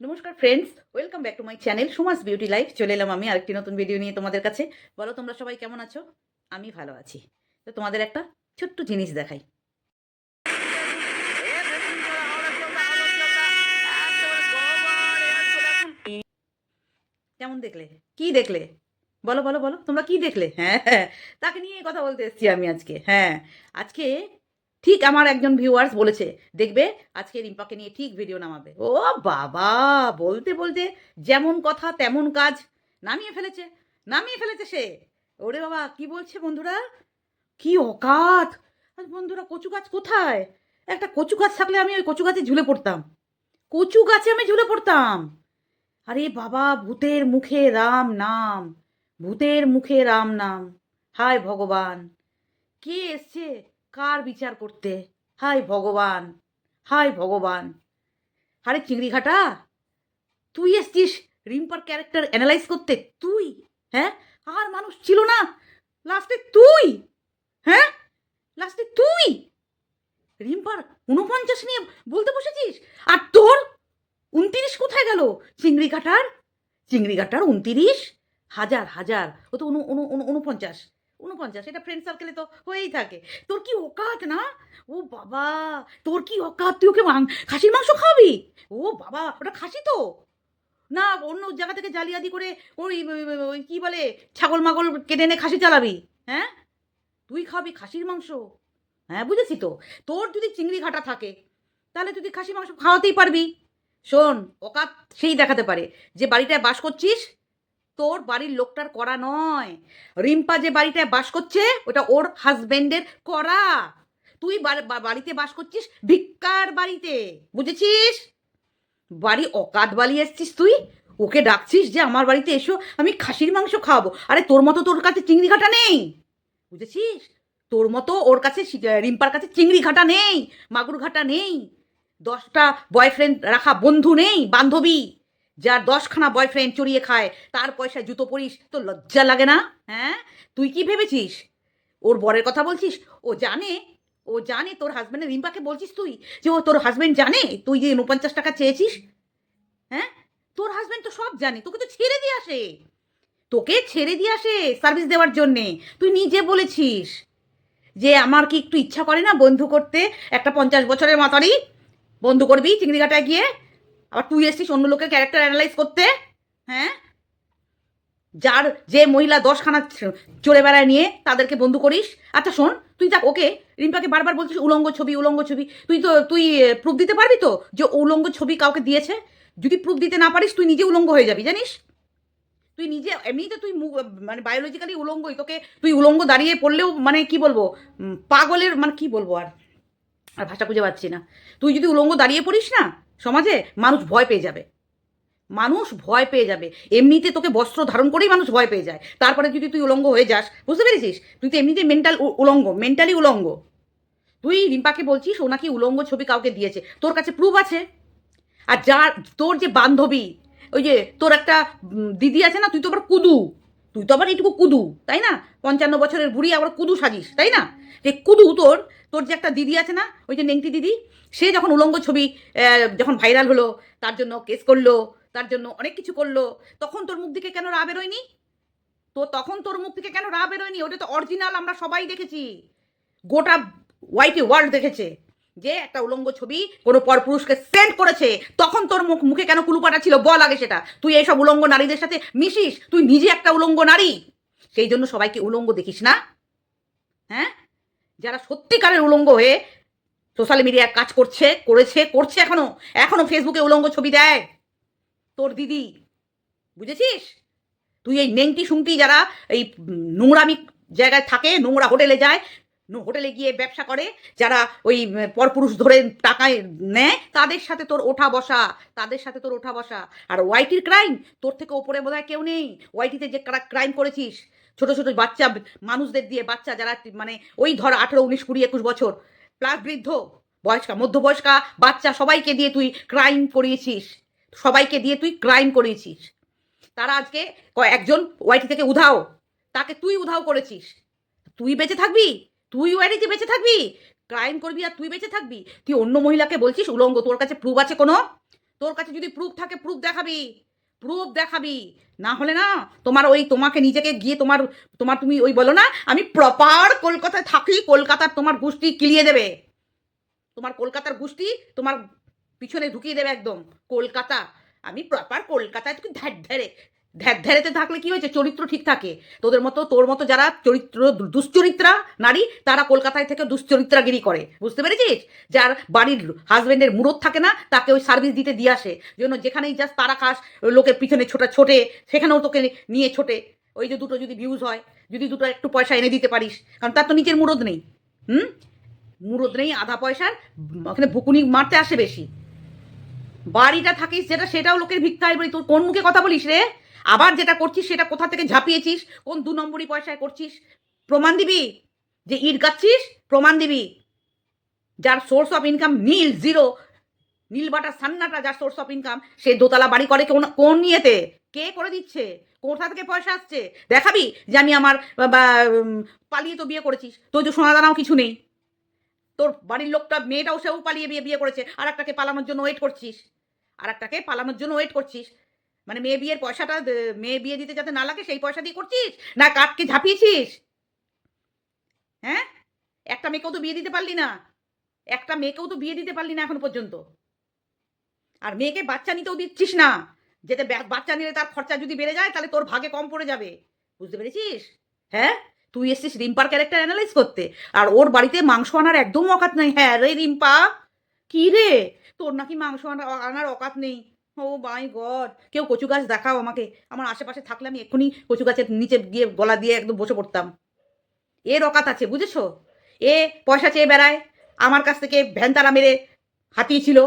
নমস্কার friends welcome back to my channel Suma's beauty life চলে এলাম আমি আরেকটি নতুন ভিডিও নিয়ে তোমাদের কাছে। বলো, তোমরা সবাই কেমন আছো? আমি ভালো আছি। তো তোমাদের একটা ছোট্ট জিনিস দেখাই। কেমন দেখলে? কি দেখলে? বলো বলো বলো, তোমরা কি দেখলে? হ্যাঁ তাকে নিয়ে কথা বলতে এসেছি আমি আজকে। হ্যাঁ আজকে ঠিক আমার একজন ভিউয়ার্স বলেছে, দেখবে আজকে রিম্পাকে নিয়ে ঠিক ভিডিও নামাবে। ও বাবা, বলতে বলতে যেমন কথা তেমন কাজ নামিয়ে ফেলেছে নামিয়ে ফেলেছে সে। ওরে বাবা, কি বলছে বন্ধুরা? কি অকাত! বন্ধুরা কচু গাছ কোথায়? একটা কচু গাছ থাকলে আমি ওই কচু গাছে ঝুলে পড়তাম। কচু গাছে আমি ঝুলে পড়তাম। আরে বাবা, ভূতের মুখে রাম নাম, ভূতের মুখে রাম নাম। হায় ভগবান! কে এসছে? কার বিচার করতে? হায় ভগবান হায় ভগবান। আরে চিংড়ি ঘাটা, তুই এসছিস রিম্পার ক্যারেক্টার অ্যানালাইজ করতে? তুই হ্যাঁ? আর মানুষ ছিল না। লাস্টে তুই হ্যাঁ? লাস্টে তুই। রিম্পার উনপঞ্চাশ নিয়ে বলতে বসেছিস? আর তোর উনতিরিশ কোথায় গেল? চিংড়ি কাটার চিংড়ি কাটার উনতিরিশ হাজার হাজার। ও তো উনু উনু উনু- উনপঞ্চাশ উনপঞ্চাশ এটা ফ্রেন্ড সার্কেলে তো হয়েই থাকে। তোর কি ওকাত না? ও বাবা, তোর কি ওকাত তুই ওকে খাসির মাংস খাওয়াবি? ও বাবা, ওটা খাসি তো। না, অন্য জায়গা থেকে জালিয়াতি করে ওই, ওই- ওই বলে, ছাগল মাগল কেটে এনে খাসি চালাবি হ্যাঁ? তুই খাবি খাসির মাংস। হ্যাঁ বুঝেছি তো। তোর যদি চিংড়ি ঘাটা থাকে, তাহলে তুই খাসি মাংস খাওয়াতেই পারবি। শোন ওকাত সেই দেখাতে পারে। যে বাড়িটায় বাস করছিস তোর বাড়ির লোকটার করা নয়। রিম্পা যে বাড়িটায় বাস করছে, ওটা ওর হাজবেন্ডের করা তুই বাড়িতে বাস করছিস ভিক্ষার বাড়িতে, বুঝেছিস? বাড়ি অকাত বালি এসছিস তুই। ওকে ডাকছিস যে, আমার বাড়িতে এসো, আমি খাসির মাংস খাওয়াবো। আরে, তোর মতো তোর কাছে চিংড়ি ঘাটা নেই। বুঝেছিস? তোর মতো ওর কাছে রিম্পার কাছে চিংড়ি ঘাটা নেই, মাগুর ঘাটা নেই। দশটা বয়ফ্রেন্ড রাখা বন্ধু নেই, বান্ধবী। যার দশখানা বয়ফ্রেন্ড চড়িয়ে খায়, তার পয়সায় জুতো পরিস, তো লজ্জা লাগে না? হ্যাঁ? তুই কি ভেবেছিস? ওর বরের কথা বলছিস? ও জানে ও জানে তোর হাজব্যান্ডের রিম্পাকে বলছিস তুই যে ও তোর হাজব্যান্ড জানে? তুই যে উনপঞ্চাশ টাকা চেয়েছিস? হ্যাঁ? তোর হাজব্যান্ড তো সব জানে, তোকে তো ছেড়ে দিয়ে আসে। তোকে ছেড়ে দিয়ে আসে সার্ভিস দেওয়ার জন্যে। তুই নিজে বলেছিস যে আমার কি একটু ইচ্ছা করে না বন্ধু করতে? একটা পঞ্চাশ বছরের মাতারি, বন্ধু করবি চিংড়িঘাটায় গিয়ে? আবার তুই এসছিস অন্য লোকের ক্যারেক্টার অ্যানালাইজ করতে? হ্যাঁ? যার যে মহিলা দশখানা চড়ে বেড়ায় নিয়ে তাদেরকে বন্ধু করিস। আচ্ছা শোন, তুই দেখ, ওকে রিম্পাকে বারবার বলছিস উলঙ্গ ছবি উলঙ্গ ছবি। তুই তো, তুই প্রুফ দিতে পারবি তো যে উলঙ্গ ছবি কাউকে দিয়েছে? যদি প্রুফ দিতে না পারিস, তুই নিজে উলঙ্গ হয়ে যাবি, জানিস? তুই নিজে, এমনিতে তুই মানে বায়োলজিক্যালি উলঙ্গই। তোকে তুই উলঙ্গ দাঁড়িয়ে পড়লেও মানে কি বলব? পাগলের মানে কি বলব আর? আর ভাষা খুঁজে পাচ্ছি না। তুই যদি উলঙ্গ দাঁড়িয়ে পড়িস না সমাজে, মানুষ ভয় পেয়ে যাবে। মানুষ ভয় পেয়ে যাবে। এমনিতে তোকে বস্ত্র ধারণ করেই মানুষ ভয় পেয়ে যায়। তারপরে যদি তুই উলঙ্গ হয়ে যাস, বুঝতে পেরেছিস? তুই তো এমনিতে মেন্টাল উলঙ্গ মেন্টালি উলঙ্গ। তুই রিম্পাকে বলছিস, ও নাকি উলঙ্গ ছবি কাউকে দিয়েছে। তোর কাছে প্রুফ আছে। আর যার, তোর যে বান্ধবী, ওই যে তোর একটা দিদি আছে না, তুই তো আবার কুদু। তুই তো আবার এইটুকু কুদু, তাই না? পঞ্চান্ন বছরের বুড়ি, আবার কুদু সাজিস, তাই না? যে কুদু, তোর তোর যে একটা দিদি আছে না, ওই যে নেংটি দিদি, সে যখন উলঙ্গ ছবি যখন ভাইরাল হলো, তার জন্য কেস করল, তার জন্য অনেক কিছু করল, তখন তোর মুখ দিকে কেন রা বেরোয়নি? তো তখন তোর মুখ থেকে কেন রা বেরোয়নি? ওটা তো অরিজিনাল আমরা সবাই দেখেছি। গোটা ওয়াইটি ওয়ার্ল্ড দেখেছে যে একটা উলঙ্গ ছবি কোনো পরপুরুষকে সেন্ড করেছে। তখন তোর মুখ, মুখে কেন কুলুপাটা ছিল? বল আগে সেটা। তুই এইসব উলঙ্গ নারীদের সাথে মিশিস? তুই নিজে একটা উলঙ্গ নারী? সেই জন্য সবাইকে উলঙ্গ দেখিস না। হ্যাঁ? যারা সত্যিকারের উলঙ্গ হয়ে সোশ্যাল মিডিয়ায় কাজ করছে, করেছে, করছে এখনও এখনও ফেসবুকে উলঙ্গ ছবি দেয়। তোর দিদি, বুঝেছিস? তুই এই নেংটি শুংটি যারা এই নোংরামি জায়গায় থাকে, নোংরা হোটেলে যায় হোটেলে গিয়ে ব্যবসা করে, যারা ওই পরপুরুষ ধরে টাকায় নেয়, তাদের সাথে তোর ওঠা বসা, তাদের সাথে তোর ওঠা বসা। আর ওয়াইটির ক্রাইম তোর থেকে ওপরে বোধহয় কেউ নেই। ওয়াইটিতে যে ক্রাইম করেছিস ছোট ছোট বাচ্চা, মানুষদের দিয়ে বাচ্চা যারা মানে ওই ধর আঠেরো, উনিশ, কুড়ি, একুশ বছর প্লাস বৃদ্ধ, বয়স্কা, মধ্যবয়স্কা বাচ্চা সবাইকে দিয়ে তুই ক্রাইম করিয়েছিস, সবাইকে দিয়ে তুই ক্রাইম করিয়েছিস। তারা আজকে একজন ওয়াইটি থেকে উধাও, তাকে তুই উধাও করেছিস। তুই বেঁচে থাকবি, তুই ওয়াইটিতে বেঁচে থাকবি ক্রাইম করবি আর তুই বেঁচে থাকবি। তুই অন্য মহিলাকে বলছিস, উলঙ্গ, তোর কাছে প্রুফ আছে কোনো? তোর কাছে যদি প্রুফ থাকে প্রুফ দেখাবি। প্রুফ দেখাবি। না হলে না তোমার ওই তোমাকে নিজেকে গিয়ে তোমার তোমার তুমি ওই বলো না, আমি প্রপার কলকাতায় থাকি, কলকাতার তোমার গোষ্ঠী কিলিয়ে দেবে। তোমার কলকাতার গোষ্ঠী তোমার পিছনে ঢুকিয়ে দেবে একদম। কলকাতা, আমি প্রপার কলকাতায় তুমি ধ্যার ধ্যারে ধ্যারেতে থাকলে কি হয়েছে? চরিত্র ঠিক থাকে। তোদের মতো, তোর মতো যারা চরিত্র, দুশ্চরিত্রা নারী, তারা কলকাতায় থেকে দুশ্চরিত্রাগিরি করে। বুঝতে পেরেছিস? যার বাড়ির হাজবেন্ডের মুরত থাকে না, তাকে ওই সার্ভিস দিতে দিয়ে আসে। জন্য যেখানেই যাস, তারা খাস, লোকের পিছনে ছোটা ছোটে, সেখানেও তোকে নিয়ে ছোটে। ওই যে দুটো যদি ভিউজ হয়, যদি দুটো একটু পয়সা এনে দিতে পারিস। কারণ তার তো নিজের মুরদ নেই। হুম? মুরদ নেই, আধা পয়সার, ওখানে ভুকুনি মারতে আসে বেশি। বাড়িটা থাকিস, যেটা, সেটাও লোকের ভিক্ষায়, বলি, তোর কোন মুখে কথা বলিস রে? আবার যেটা করছিস, সেটা কোথা থেকে ঝাঁপিয়েছিস? কোন দু নম্বরই পয়সায় করছিস? প্রমাণ দিবি? যে ইট গাচ্ছিস প্রমাণ দিবি। যার source of income nil zero nil বাটা সান্নাটা যার সোর্স অফ ইনকাম সে দোতলা বাড়ি করে কোন কোন নিয়েতে কে করে দিচ্ছে? কোথা থেকে পয়সা আসছে? দেখাবি যে আমি আমার পালিয়ে তো বিয়ে করেছিস। তোর যে সোনা দানাও কিছু নেই। তোর বাড়ির লোকটা, মেয়েটাও সেও পালিয়ে বিয়ে বিয়ে করেছে। আর একটাকে পালানোর জন্য ওয়েট করছিস। আর একটাকে পালানোর জন্য ওয়েট করছিস। মানে মেয়ে বিয়ের পয়সাটা মেয়ে বিয়ে দিতে যাতে না লাগে, সেই পয়সা দিয়ে করছিস? না কাঠকে ঝাঁপিয়েছিস? হ্যাঁ? একটা মেয়েকেও তো বিয়ে দিতে পারলি না। একটা মেয়েকেও তো বিয়ে দিতে পারলি না এখনও পর্যন্ত। আর মেয়েকে বাচ্চা নিতেও দিচ্ছিস না। যেতে বাচ্চা নিলে তার খরচা যদি বেড়ে যায়, তাহলে তোর ভাগে কম পড়ে যাবে। বুঝতে পেরেছিস? হ্যাঁ? তুই এসছিস রিম্পার ক্যারেক্টার অ্যানালাইজ করতে। আর ওর বাড়িতে মাংস আনার একদম অকাত নেই। হ্যাঁ রে রিম্পা? কি রে? তোর নাকি মাংস আনা- আনার অকাত নেই। Oh my god. কেউ কচু গাছ দেখাও আমাকে। আমার আশেপাশে থাকলে আমি এক্ষুনি কচু গাছের নিচে গিয়ে গলা দিয়ে একদম বসে পড়তাম। এর অকাত আছে, বুঝেছ? এ পয়সা চেয়ে বেড়ায়। আমার কাছ থেকে ভ্যানতারা মেরে হাতিয়েছিল।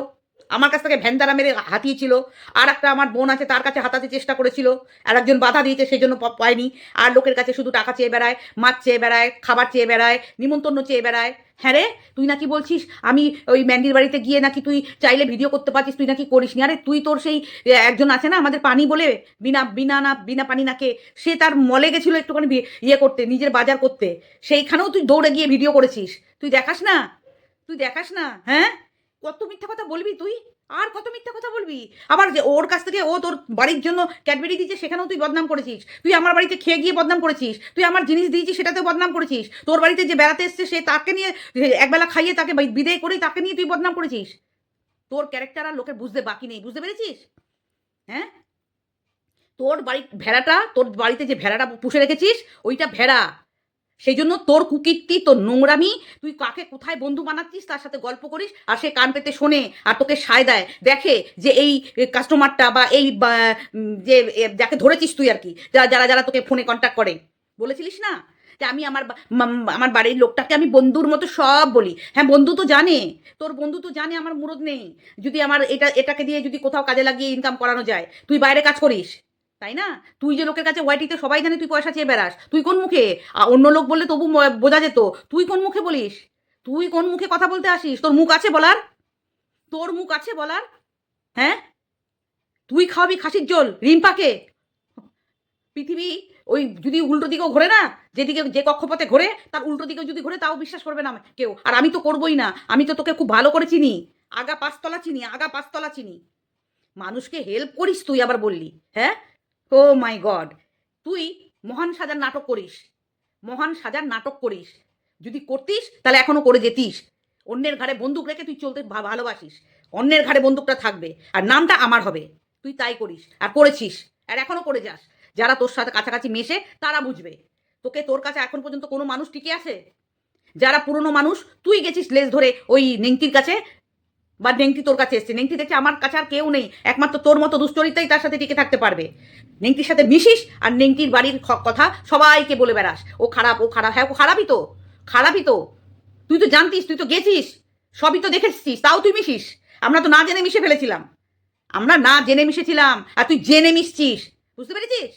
আমার কাছ থেকে ভ্যানতারা মেরে হাতিয়েছিল। আর একটা আমার বোন আছে, তার কাছে হাতাতে চেষ্টা করেছিল। আর একজন বাধা দিয়েছে, সেই জন্য পায়নি। আর লোকের কাছে শুধু টাকা চেয়ে বেড়ায়, মাছ চেয়ে বেড়ায়, খাবার চেয়ে বেড়ায়, নিমন্ত্রণ চেয়ে বেড়ায়। হ্যাঁ রে, তুই নাকি বলছিস আমি ওই ম্যান্ডির বাড়িতে গিয়ে নাকি তুই চাইলে ভিডিও করতে পারছিস তুই নাকি করিস নি আরে তুই তোর সেই একজন আছে না আমাদের পানি বলে, বিনা বিনা না, বিনা পানি নাকে, সে তার মলে গেছিল একটুখানি ইয়ে করতে, নিজের বাজার করতে। সেইখানেও তুই দৌড়ে গিয়ে ভিডিও করেছিস। তুই দেখাস না? তুই দেখাস না? হ্যাঁ? কত মিথ্যা কথা বলবি তুই? আর কত মিথ্যা কথা বলবি? আবার যে ওর কাছ থেকে ও তোর বাড়ির জন্য ক্যাডবেরি দিয়েছে, সেখানেও তুই বদনাম করেছিস। তুই আমার বাড়িতে খেয়ে গিয়ে বদনাম করেছিস। তুই আমার জিনিস দিয়েছিস, সেটাতেও বদনাম করেছিস। তোর বাড়িতে যে বেড়াতে এসছে, সে তাকে নিয়ে একবেলা খাইয়ে তাকে বিদায় করে তাকে নিয়ে তুই বদনাম করেছিস। তোর ক্যারেক্টার আর লোকের বুঝতে বাকি নেই, বুঝতে পেরেছিস? হ্যাঁ? তোর বাড়ি, ভেড়াটা, তোর বাড়িতে যে ভেড়াটা পুষে রেখেছিস, ওইটা ভেড়া। সেই জন্য তোর কুকীর্তি, তোর নোংরামি, তুই কাকে কোথায় বন্ধু বানাচ্ছিস তার সাথে গল্প করিস আর সে কান পেতে শোনে আর তোকে সায় দেয়। দেখে যে এই কাস্টমারটা বা এই যে যাকে ধরেছিস তুই আর কি যারা যারা যারা তোকে ফোনে কন্ট্যাক্ট করে। বলেছিলিস না? যে আমি আমার আমার বাড়ির লোকটাকে আমি বন্ধুর মতো সব বলি। হ্যাঁ বন্ধু তো জানে, তোর বন্ধু তো জানে আমার মুরদ নেই। যদি আমার এটা, এটাকে দিয়ে যদি কোথাও কাজে লাগিয়ে ইনকাম করানো যায়, তুই বাইরে কাজ করিস। তাই না? তুই যে লোকের কাছে ওয়াইটিতে সবাই জানে তুই পয়সা চেয়ে বেড়াস, তুই কোন মুখে? অন্য লোক বললে তবু বোঝা যেত, তুই কোন মুখে বলিস? তুই কোন মুখে কথা বলতে আসিস? তোর মুখ আছে বলার? তোর মুখ আছে বলার? হ্যাঁ? তুই খাওয়াবি খাসির জল, রিম্পাকে? পৃথিবী ওই যদি উল্টো দিকেও ঘোরে না, যেদিকে যে কক্ষপথে ঘোরে, তার উল্টো দিকেও যদি ঘোরে, তাও বিশ্বাস করবে না কেউ। আর আমি তো করবোই না, আমি তো তোকে খুব ভালো করে চিনি। আগা পাঁচতলা চিনি, আগা পাঁচতলা চিনি। মানুষকে হেল্প করিস তুই আবার বললি হ্যাঁ? Oh my god. তুই মহান সাজার নাটক করিস। মহান সাজার নাটক করিস। যদি করতিস, তাহলে এখনও করে যেতিস। অন্যের ঘাড়ে বন্দুক রেখে তুই চলতে ভালোবাসিস। অন্যের ঘাড়ে বন্দুকটা থাকবে, আর নামটা আমার হবে। তুই তাই করিস, আর করেছিস, আর এখনও করে যাস। যারা তোর সাথে কাছাকাছি মেশে, তারা বুঝবে। তোকে তোর কাছে এখন পর্যন্ত কোনো মানুষ টিকে আছে? যারা পুরনো মানুষ, তুই গেছিস লেজ ধরে ওই নেংটির কাছে বা নেংটি তোর কাছে এসছে। নেংটি দেখছে আমার কাছে আর কেউ নেই। একমাত্র তোর মতো দুশ্চরিতাই তার সাথে টিকে থাকতে পারবে। নেংটির সাথে মিশিস আর নেংটির বাড়ির কথা সবাইকে বলে বেড়াস। ও খারাপ ও খারাপ হ্যাঁ ও খারাপই তো। খারাপই তো। তুই তো জানতিস, তুই তো গেছিস। সবই তো দেখেছিস, তাও তুই মিশিস। আমরা তো না জেনে মিশে ফেলেছিলাম। আমরা না জেনে মিশেছিলাম। আর তুই জেনে মিশছিস। বুঝতে পেরেছিস?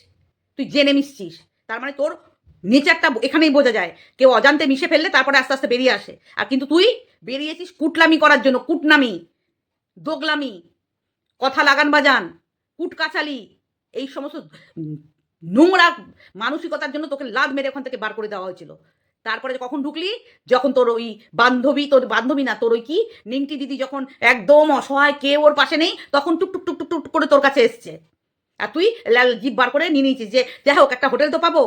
তুই জেনে মিশছিস। তার মানে তোর নেচারটা এখানেই বোঝা যায়। কেউ অজান্তে মিশে ফেললে তারপরে আস্তে আস্তে বেরিয়ে আসে। আর কিন্তু তুই বেরিয়েছিস কুটলামি করার জন্য, কুটনামি, দোগলামি, কথা লাগান বাজান, কুটকাচালি, এই সমস্ত নোংরা মানসিকতার জন্য তোকে লাদ মেরে ওখান থেকে বার করে দেওয়া হয়েছিল। তারপরে কখন ঢুকলি? যখন তোর ওই বান্ধবী, তোর বান্ধবী না, তোর ওই কি? নিংটি দিদি যখন একদম অসহায়, কেউ ওর পাশে নেই, তখন টুক টুক টুক টুক টুক করে তোর কাছে এসছে। আর তুই জিপ বার করে নিয়ে নিয়েছিস যে, যাই হোক, একটা হোটেল তো পাবো।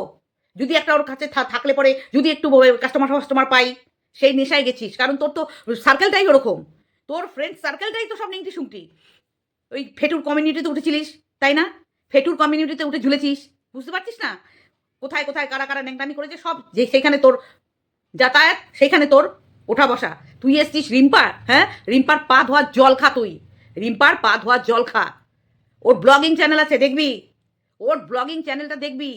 যদি একটা ওর কাছে থাকলে পরে যদি একটু কাস্টমার ফাস্টমার পাই। সেই নেশায় গেছিস। কারণ তোর তো সার্কেলটাই ওরকম। তোর ফ্রেন্ড সার্কেলটাই তো সব নিংটি শুংটি। ওই ফেটুর কমিউনিটিতে উঠেছিলিস, তাই না? ফেটুর কমিউনিটিতে উঠে ঝুলেছিস। বুঝতে পারছিস না? কোথায় কোথায়, কারা কারা ন্যাংটামি করেছে, সব যে সেখানে তোর যাতায়াত সেখানে তোর ওঠা বসা। তুই এসছিস রিম্পার হ্যাঁ? রিম্পার পা ধোয়ার জল খা তুই। রিম্পার পা ধোয়ার জল খা। ওর ব্লগিং চ্যানেল আছে, দেখবি? ওর ব্লগিং চ্যানেলটা দেখবি?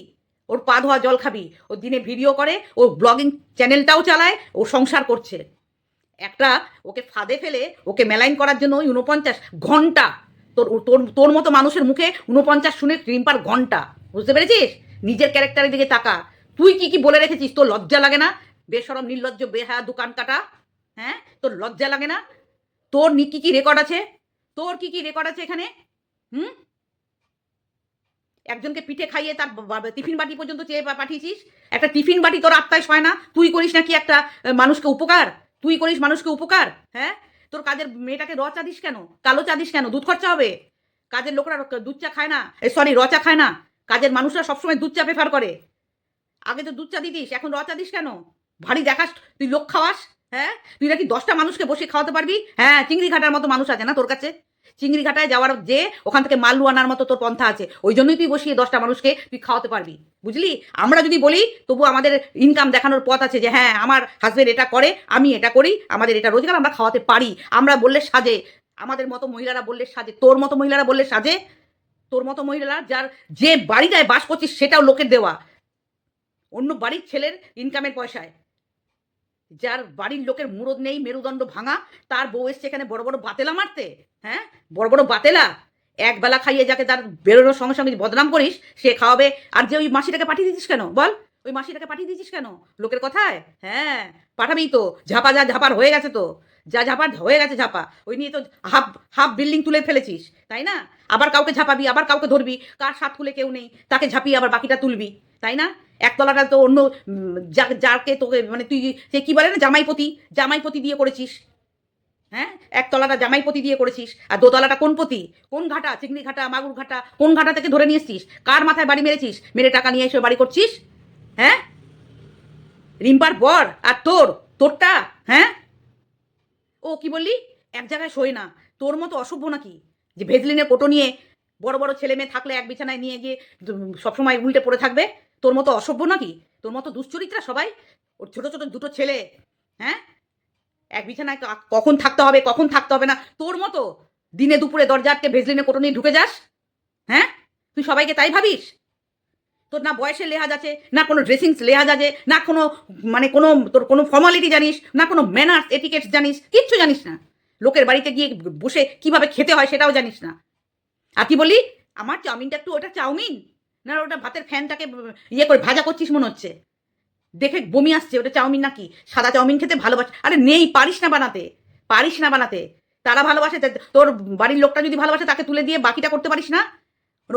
ওর পা ধোয়া জল খাবি, ও দিনে ভিডিও করে ও ব্লগিং চ্যানেলটাও চালায়, ও সংসার করছে। একটা ওকে ফাঁদে ফেলে, ওকে মেলাইন করার জন্য ওই উনপঞ্চাশ ঘণ্টা, তোর তোর তোর মতো মানুষের মুখে উনপঞ্চাশ শুনে রিম্পার ঘণ্টা। বুঝতে পেরেছিস? নিজের ক্যারেক্টারের দিকে তাকা। তুই কি কি বলে রেখেছিস? তোর লজ্জা লাগে না? বেসরম, নির্লজ্জ, বেহায়া, দোকান কাটা হ্যাঁ? তোর লজ্জা লাগে না? তোর কি কি রেকর্ড আছে? তোর কি কি রেকর্ড আছে এখানে? হুম? একজনকে পিঠে খাইয়ে তার টিফিন বাটি পর্যন্ত চেয়ে পাঠিয়েছিস? একটা টিফিন বাটি তোর আত্মায় সয় না। তুই করিস নাকি একটা মানুষকে উপকার? তুই করিস মানুষকে উপকার হ্যাঁ? তোর কাজের মেয়েটাকে র চা দিস কেন? কালো চা দিস কেন? দুধ খরচা হবে। কাজের লোকরা দুধ চা খায় না। সরি র চা খায় না। কাজের মানুষরা সবসময় দুধ চা প্রেফার করে। আগে তো দুধ চা দিতিস, এখন র চা দিস কেন? ভারী দেখাস, তুই লোক খাওয়াস হ্যাঁ? তুই নাকি দশটা মানুষকে বসে খাওয়াতে পারবি? হ্যাঁ চিংড়ি ঘাটার মতো মানুষ আছে না তোর কাছে? চিংড়ি ঘাটায় যাওয়ার যে ওখান থেকে মাল্লু আনার মতো তোর পন্থা আছে, ওই জন্যই তুই বসিয়ে দশটা মানুষকে তুই খাওয়াতে পারবি, বুঝলি? আমরা যদি বলি তবু আমাদের ইনকাম দেখানোর পথ আছে যে হ্যাঁ আমার হাজবেন্ড এটা করে, আমি এটা করি, আমাদের এটা রোজগার, আমরা খাওয়াতে পারি। আমরা বললে সাজে, আমাদের মতো মহিলারা বললে সাজে, তোর মতো মহিলারা বললে সাজে, তোর মতো মহিলারা যার যে বাড়িটায় বাস করছিস সেটাও লোকের দেওয়া। অন্য বাড়ির ছেলের ইনকামের পয়সায়। যার বাড়ির লোকের মুরদ নেই, মেরুদণ্ড ভাঙা, তার বউ এসছে এখানে বড় বড় বাতেলা মারতে হ্যাঁ? বড় বড় বাতেলা, এক বেলা খাইয়ে যাকে তার বেরোনোর সঙ্গে সঙ্গে বদনাম করিস, সে খাওয়াবে। আর যে ওই মাসিটাকে পাঠিয়ে দিচ্ছিস কেন? বল, ওই মাসিটাকে পাঠিয়ে দিচ্ছিস কেন? লোকের কথায়? হ্যাঁ পাঠাবি তো। ঝাপা যা ঝাপার হয়ে গেছে তো। যা ঝাপার হয়ে গেছে ঝাপা। ওই নিয়ে তো হাফ হাফ বিল্ডিং তুলে ফেলেছিস, তাই না? আবার কাউকে ঝাপাবি, আবার কাউকে ধরবি। কার সাত খুলে কেউ নেই, তাকে ঝাঁপিয়ে আবার বাকিটা তুলবি, তাই না? একতলাটা তো অন্য যাকে তোকে মানে তুই, সে কী বলে না, জামাইপতি? জামাইপতি দিয়ে করেছিস। হ্যাঁ? একতলাটা জামাইপতি দিয়ে করেছিস। আর দোতলাটা কোন পতি? কোন ঘাটা? চিংড়ি ঘাটা, মাগুর ঘাটা? কোন ঘাটা থেকে ধরে নিয়ে কার মাথায় বাড়ি মেরেছিস? মেরে টাকা নিয়ে এসে বাড়ি করছিস? হ্যাঁ? রিম্পার বর আর তোর, তোরটা? হ্যাঁ? ও, কি বললি? এক জায়গায় শোয় না। তোর মতো অসভ্য নাকি? যে ভেজলিনের কোটো নিয়ে বড় বড় ছেলে মেয়ে থাকলে এক বিছানায় নিয়ে গিয়ে সবসময় উল্টে পড়ে থাকবে? তোর মতো অসভ্য নাকি? তোর মতো দুশ্চরিত্রা সবাই? ওর ছোট ছোট দুটো ছেলে হ্যাঁ? এক বিছানায় কখন থাকতে হবে, কখন থাকতে হবে না? তোর মতো দিনে দুপুরে দরজা আটকে ভেজলিনে কোটো নিয়ে ঢুকে যাস হ্যাঁ? তুই সবাইকে তাই ভাবিস? তোর না বয়সের লেহাজ আছে, না কোনো ড্রেসিংস লেহাজ আছে, না কোনো মানে কোনো, তোর কোনো ফর্মালিটি জানিস, না কোনো ম্যানার্স এটিকেটস জানিস, কিচ্ছু জানিস না। লোকের বাড়িতে গিয়ে বসে কীভাবে খেতে হয় সেটাও জানিস না। আর কি বলি আমার চাউমিনটা একটু, ওটা চাউমিন? না, ওটা ভাতের ফ্যানটাকে ইয়ে করে ভাজা করছিস মনে হচ্ছে। দেখে বমি আসছে, ওটা চাউমিন নাকি? সাদা চাউমিন খেতে ভালোবাসে, আরে নেই, পারিস না বানাতে, পারিস না বানাতে। তারা ভালোবাসে তোর বাড়ির লোকটা যদি ভালোবাসে, তাকে তুলে দিয়ে বাকিটা করতে পারিস না?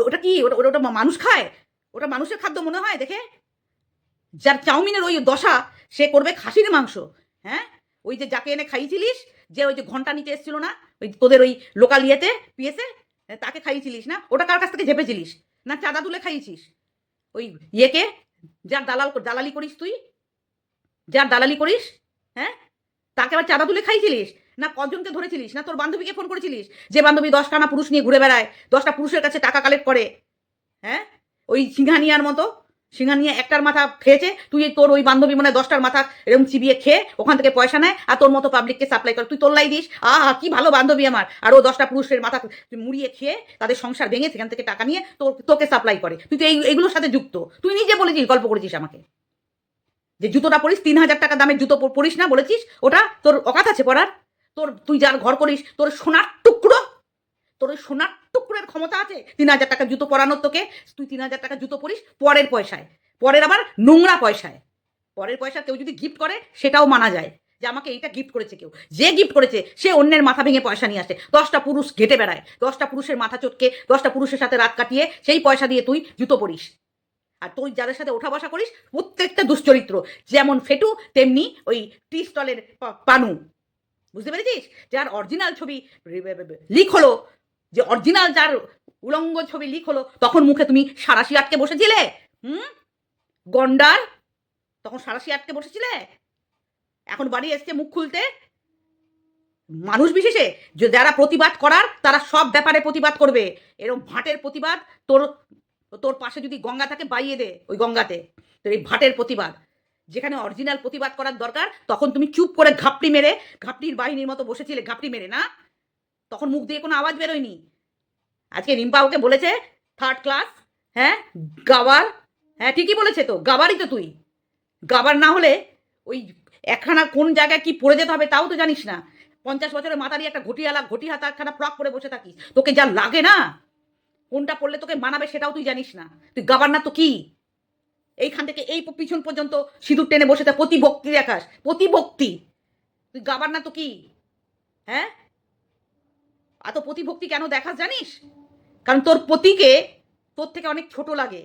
ওটা- কি? ওটা ওটা মানুষ খায়? ওটা মানুষের খাদ্য মনে হয় দেখে? যার চাউমিনের ওই দশা, সে করবে খাসির মাংস হ্যাঁ? ওই যে যাকে এনে খাইয়েছিলিস, যে ওই যে ঘণ্টা নিতে এসেছিল না, ওই তোদের ওই লোকাল ইয়েতে, পিএসে, তাকে খাইয়েছিলিস না? ওটা কার কাছ থেকে ঝেপেছিলিস? না চাঁদা তুলে খাইয়েছিস? ওই ইয়েকে? যার দালাল দালালি করিস তুই? যার দালালি করিস? হ্যাঁ? তাকে আবার চাঁদা তুলে খাইছিলিস না কজনকে ধরেছিলিস? না তোর বান্ধবীকে ফোন করেছিলিস? যে বান্ধবী দশটা দশখানা পুরুষ নিয়ে ঘুরে বেড়ায়, দশটা পুরুষের কাছে টাকা কালেক্ট করে হ্যাঁ? ওই সিংহানিয়ার মতো সিংহানিয়া একটার মাথা খেয়েছে, তুই তোর ওই বান্ধবী মনে দশটার মাথা এরকম চিবিয়ে খেয়ে ওখান থেকে পয়সা নেয় আর তোর মতো পাবলিককে সাপ্লাই কর। তুই তোল্লাই দিস। আহা কি ভালো বান্ধবী আমার। আর ও দশটা পুরুষের মাথা মুড়িয়ে খেয়ে তাদের সংসার ভেঙে সেখান থেকে টাকা নিয়ে তোর, তোকে সাপ্লাই করে। তুই তো এই, এইগুলোর সাথে যুক্ত। তুই নিজে বলেছিস, গল্প করেছিস আমাকে। যে জুতোটা পরিস, তিন হাজার টাকা দামের জুতো প- পরিস না বলেছিস? ওটা তোর অকাত আছে পরার তোর, তুই যার ঘর করিস, তোর সোনার টুকরো তোর ওই সোনার টুকরোর ক্ষমতা আছে? তিন হাজার টাকা জুতো পরানোর তোকে? তুই তিন হাজার টাকা জুতো পরিস পরের পয়সায়। পরের আবার নোংরা পয়সায়। পরের পয়সা কেউ যদি গিফট করে, সেটাও মানা যায়। যে আমাকে এইটা গিফট করেছে কেউ। যে গিফট করেছে, সে অন্যের মাথা ভেঙে পয়সা নিয়ে আসে। দশটা পুরুষ ঘেটে বেড়ায়। দশটা পুরুষের মাথা চটকে, দশটা পুরুষের সাথে রাত কাটিয়ে, সেই পয়সা দিয়ে তুই জুতো পরিস। আর তুই যাদের সাথে ওঠা বসা করিস, প্রত্যেকটা দুশ্চরিত্র। যেমন ফেটু, তেমনি ওই টি স্টলের পানু। বুঝতে পেরেছিস? যার অরিজিনাল ছবি লিক হলো যে অরিজিনাল যার উলঙ্গ ছবি লিক হলো, তখন মুখে তুমি সারাশি আটকে বসেছিলে? হুম? গন্ডার, তখন সারাশি আটকে বসেছিলে? এখন বাড়ি এসছে মুখ খুলতে? মানুষ বিশেষে, যে যারা প্রতিবাদ করার, তারা সব ব্যাপারে প্রতিবাদ করবে। এরকম ভাটের প্রতিবাদ, তোর তোর পাশে যদি গঙ্গা থাকে, বাইয়ে দে ওই গঙ্গাতে। তোর এই ভাটের প্রতিবাদ। যেখানে অরিজিনাল প্রতিবাদ করার দরকার, তখন তুমি চুপ করে ঘাপটি মেরে, ঘাপটির বাহিনীর মতো বসেছিলে, ঘাপটি মেরে, না? তখন মুখ দিয়ে কোনো আওয়াজ বেরোয়নি। আজকে রিম্পা ওকে বলেছে থার্ড ক্লাস হ্যাঁ গাবার হ্যাঁ ঠিকই বলেছে তো গাবারই তো তুই। গাবার না হলে ওই একখানা কোন জায়গায় কি পড়ে যেতে হবে তাও তো জানিস না। পঞ্চাশ বছরের মাথারই একটা ঘটিয়ালা ঘটি হাতা একখানা ফ্রক পরে বসে থাকিস। তোকে যা লাগে না, কোনটা পড়লে তোকে মানাবে সেটাও তুই জানিস না। তুই গাবার না তো কি? এইখান থেকে এই পিছন পর্যন্ত সিঁদুর টেনে বসে থাক, প্রতিভক্তি দেখাস, প্রতিভক্তি। তুই গাবার না তো কি? হ্যাঁ? এত প্রতিভক্তি কেন দেখাস জানিস? কারণ তোর পতিকে তোর থেকে অনেক ছোট লাগে।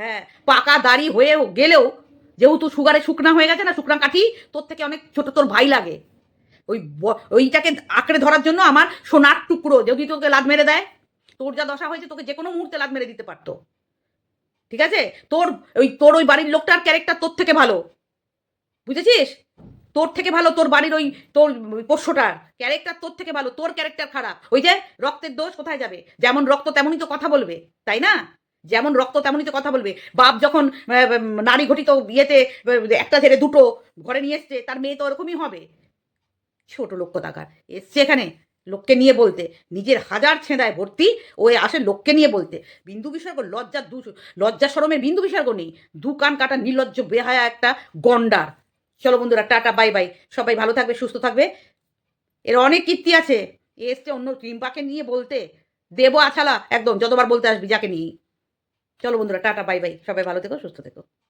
হ্যাঁ পাকা দাড়ি হয়ে গেলেও যেহেতু সুগারে শুকনা হয়ে গেছে না, শুকনা কাঠি, তোর থেকে অনেক ছোট তোর ভাই লাগে। ওই ওইটাকে আঁকড়ে ধরার জন্য আমার সোনার টুকরো যদি তোকে লাদ মেরে দেয়, তোর যা দশা হয়েছে, তোকে যে কোনো মুহূর্তে লাদ মেরে দিতে পারতো। ঠিক আছে? তোর ওই তোর ওই বাড়ির লোকটার ক্যারেক্টার তোর থেকে ভালো। বুঝেছিস? তোর থেকে ভালো তোর বাড়ির ওই তোর পোষ্যটার ক্যারেক্টার তোর থেকে ভালো, তোর ক্যারেক্টার খারাপ। ওই যে রক্তের দোষ কোথায় যাবে? যেমন রক্ত তেমনই তো কথা বলবে, তাই না? যেমন রক্ত তেমনই তো কথা বলবে। বাপ যখন নারী ঘটিত ইয়েতে একটা ছেড়ে দুটো ঘরে নিয়ে এসছে, তার মেয়ে তো ওরকমই হবে। ছোট লোক কোথাকার? এসছে এখানে লোককে নিয়ে বলতে। নিজের হাজার ছেঁদায় ভর্তি, ও আসে লোককে নিয়ে বলতে। বিন্দু বিসর্গ লজ্জা দু লজ্জা সরমের বিন্দু বিসর্গ নেই। দু কান কাটা নির্লজ্জ, বেহায়া একটা গন্ডার। চলো বন্ধুরা, টাটা বাই বাই সবাই ভালো থাকবে, সুস্থ থাকবে। এর অনেক কীর্তি আছে। এ এসছে অন্য রিম্পাকে নিয়ে বলতে। দেবো আছালা, একদম, যতবার বলতে আসবি, যাকে নিয়ে চলো বন্ধুরা, টাটা বাই বাই সবাই ভালো থেকো, সুস্থ থেকো।